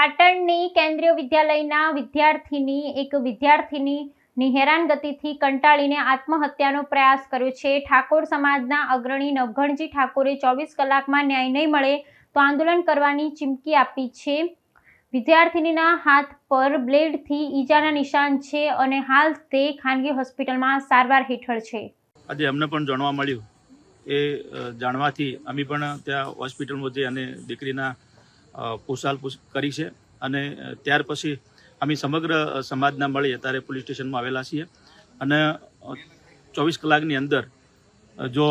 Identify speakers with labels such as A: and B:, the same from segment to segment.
A: પાટણની કેન્દ્રીય વિદ્યાલયના વિદ્યાર્થીની, એક વિદ્યાર્થીની હેરાનગતિથી કંટાળીને આત્મહત્યાનો પ્રયાસ કર્યો છે. ઠાકોર સમાજના અગ્રણી નવઘણજી ઠાકોરે ચોવીસ કલાકમાં ન્યાય નહીં મળે તો આંદોલન કરવાની ચીમકી આપી છે. વિદ્યાર્થિનીના હાથ પર બ્લેડથી ઈજાના નિશાન છે અને હાલ તે ખાનગી હોસ્પિટલમાં સારવાર હેઠળ છે.
B: આજે અમને પણ જાણવા મળ્યું. એ જાણવાથી અમે પણ ત્યાં હોસ્પિટલમાં જઈ અને દીકરીના પૂછાલ પૂછ કરી છે. અને ત્યાર પછી અમે સમગ્ર સમાજના મળી અત્યારે પોલીસ સ્ટેશનમાં આવેલા છીએ. અને ચોવીસ કલાકની અંદર જો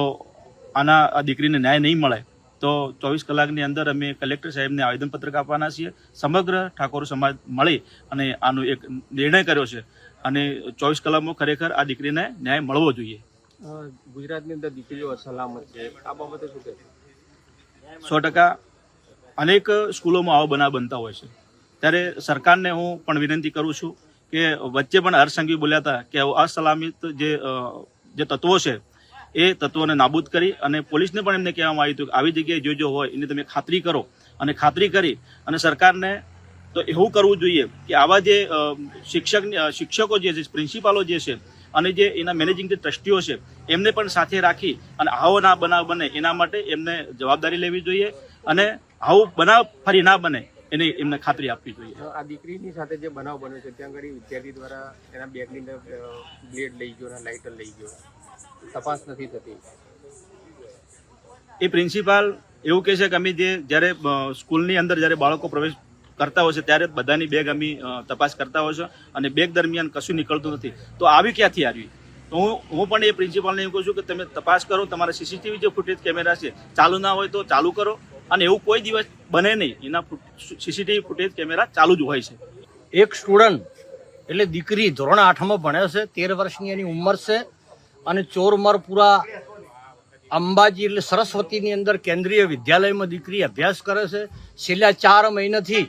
B: આના આ દીકરીને ન્યાય નહીં મળે તો ચોવીસ કલાકની અંદર અમે કલેક્ટર સાહેબને આવેદનપત્રક આપવાના છીએ. સમગ્ર ઠાકોર સમાજ મળી અને આનો એક નિર્ણય કર્યો છે. અને ચોવીસ કલાકમાં ખરેખર આ દીકરીને ન્યાય મળવો જોઈએ.
C: ગુજરાતની અંદર દીકરીઓ સલામત છે. આ બાબતે શું કહે
B: સો ટકા અનેક સ્કૂલોમાં આવો બનાવ બનતા હોય છે. ત્યારે સરકારને હું પણ વિનંતી કરું છું કે વચ્ચે પણ હર્ષસંઘવી બોલ્યા હતા કે અસલામિત જે જે તત્વો છે, એ તત્વોને નાબૂદ કરી અને પોલીસને પણ એમને કહેવામાં આવ્યું હતું કે આવી જગ્યાએ જોજો હોય, એની તમે ખાતરી કરો અને ખાતરી કરી અને સરકારને તો એવું કરવું જોઈએ કે આવા જે શિક્ષક શિક્ષકો જે છે, પ્રિન્સિપાલો જે છે અને જે એના મેનેજિંગ જે ટ્રસ્ટીઓ છે, એમને પણ સાથે રાખી અને આવો ના બનાવ બને એના માટે એમને જવાબદારી લેવી જોઈએ અને આવો બનાવ ફરી ના બને એને એમને ખાતરી આપવી જોઈએ.
C: આ દીકરીની સાથે જે બનાવ બન્યો છે ત્યાં આગળ વિદ્યાર્થી દ્વારા એના બેગની અંદર બ્લેડ લઈ ગયો અને લાઇટર લઈ ગયો. તપાસ નથી થતી.
B: એ પ્રિન્સિપાલ એવું કહે છે કે અમે જે જ્યારે સ્કૂલની અંદર જ્યારે બાળકો પ્રવેશ કરતા હોય છે ત્યારે બધાની બેગ અમે તપાસ કરતા હોય છે અને બેગ દરમિયાન કશું નીકળતું નથી. તો આવી ક્યાંથી આવી? તો હું હું પણ એ પ્રિન્સિપાલને એવું કહું છું કે તમે તપાસ કરો તમારા સીસીટીવી જે ફૂટેજ કેમેરા છે ચાલુ ના હોય તો ચાલુ કરો. અને એવું કોઈ દિવસ બને નહીં. એના સીસીટીવી ફૂટેજ કેમેરા ચાલુ જ હોય છે.
D: એક સ્ટુડન્ટ, એટલે દીકરી ધોરણ આઠમાં ભણે છે, તેર વર્ષની એની ઉંમર છે અને ચોરમરપુરા અંબાજી એટલે સરસ્વતીની અંદર કેન્દ્રીય વિદ્યાલયમાં દીકરી અભ્યાસ કરે છે. છેલ્લા ચાર મહિનાથી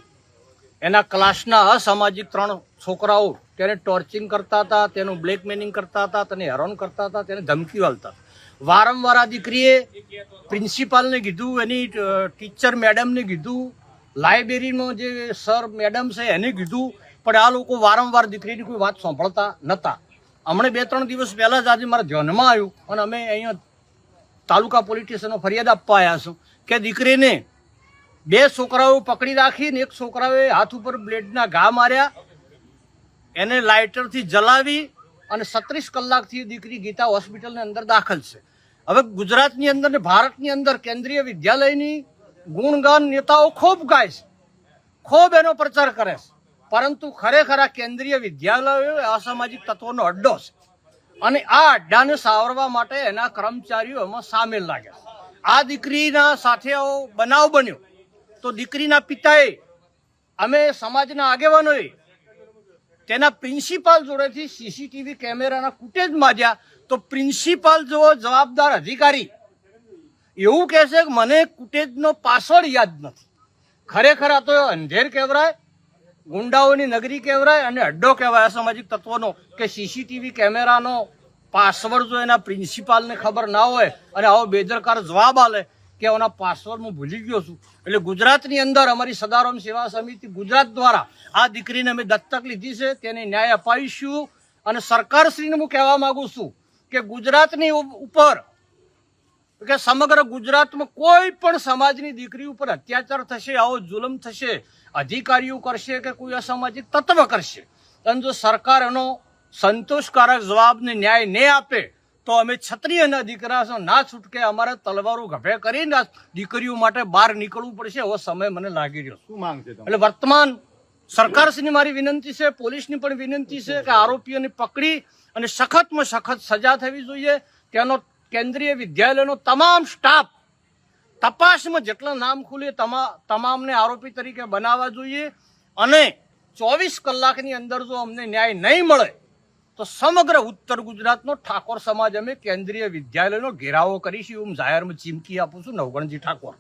D: એના ક્લાસના અસામાજિક ત્રણ છોકરાઓ તેને ટોર્ચિંગ કરતા હતા, તેનું બ્લેકમેલિંગ કરતા હતા, તેને હેરાન કરતા હતા, તેને ધમકીઓ વાલતા હતા. વારંવાર આ દીકરીએ પ્રિન્સિપાલને કીધું, એની ટીચર મેડમને કીધું લાઇબ્રેરીનો જે સર મેડમ છે એને કીધું, પણ આ લોકો વારંવાર દીકરીની કોઈ વાત સાંભળતા નહોતા હમણાં બે ત્રણ દિવસ પહેલાં જ આજે મારા ધ્યાનમાં આવ્યું અને અમે અહીંયા તાલુકા પોલીસ ફરિયાદ આપવા આવ્યા છું કે દીકરીને બે છોકરાઓ પકડી રાખીને એક છોકરાએ હાથ ઉપર બ્લેડના ઘા માર્યા, એને લાઇટરથી જલાવી અને સત્રીસ કલાકથી દીકરી ગીતા હોસ્પિટલની અંદર દાખલ છે. હવે ગુજરાતની અંદર ને ભારતની અંદર કેન્દ્રીય વિદ્યાલયની ગુણગાન નેતાઓ ખૂબ ગાય છે. ખૂબ એનો પ્રચાર કરે છે. પરંતુ ખરેખર આ કેન્દ્રીય વિદ્યાલયો અસામાજિક તત્વોનો અડ્ડો છે. અને આ અડ્ડાને સાવરવા માટે એના કર્મચારીઓ એમાં સામેલ લાગે આ દીકરીના સાથે બનાવ બન્યો. તો દીકરીના પિતાએ, અમે સમાજના આગેવાનોએ તેના પ્રિન્સિપાલ જોડેથી સીસીટીવી કેમેરાના ફૂટેજ માજ્યા તો પ્રિન્સિપાલ જો જવાબદાર અધિકારી. એવું કહેશે કે મને ફૂટેજનો પાસવર્ડ યાદ નથી. ખરેખર આ તો અંધેર કહેવરાય ગુંડાઓની નગરી કહેવરાય અને અડ્ડો કહેવાય અસામાજિક તત્વોનો કે સીસીટીવી કેમેરાનો પાસવર્ડ જો એના પ્રિન્સિપાલને ખબર ના હોય અને આવો બેદરકાર જવાબ આલે કે એના પાસવર્ડ હું ભૂલી ગયો છું. એટલે ગુજરાતની અંદર અમારી સદારામ સેવા સમિતિ ગુજરાત દ્વારા આ દીકરીને અમે દત્તક લીધી છે, તેને ન્યાય અપાવીશું અને સરકારશ્રીને હું કહેવા માગું છું કે ગુજરાતની ઉપર કે સમગ્ર ગુજરાતમાં કોઈ પણ સમાજની દીકરી ઉપર અત્યાચાર થશે, આવો જુલમ થશે, અધિકારીઓ કરશે કે કોઈ અસામાજિક તત્વ કરશે અને જો સરકાર એનો સંતોષકારક જવાબને ન્યાય નહીં આપે તો અમે ક્ષત્રિયના દીકરા છો ના છૂટકે અમારે તલવારો ગભે કરીને દીકરીઓ માટે બહાર નીકળવું પડશે એવો સમય મને લાગી રહ્યો
E: શું માંગ છે
D: એટલે વર્તમાન સરકારશ્રીની મારી વિનંતી છે પોલીસની પણ વિનંતી છે કે આરોપીઓને પકડી અને સખતમાં સખત સજા થવી જોઈએ. તેનો કેન્દ્રીય વિદ્યાલયનો તમામ સ્ટાફ તપાસમાં જેટલા નામ ખુલે તમા તમામને આરોપી તરીકે બનાવવા જોઈએ. અને ચોવીસ કલાકની અંદર જો અમને ન્યાય નહીં મળે તો સમગ્ર ઉત્તર ગુજરાતનો ઠાકોર સમાજ અમે કેન્દ્રીય વિદ્યાલયનો ઘેરાવો કરીશું. હું જાહેરમાં ચીમકી આપું છું. નવગણજી ઠાકોર.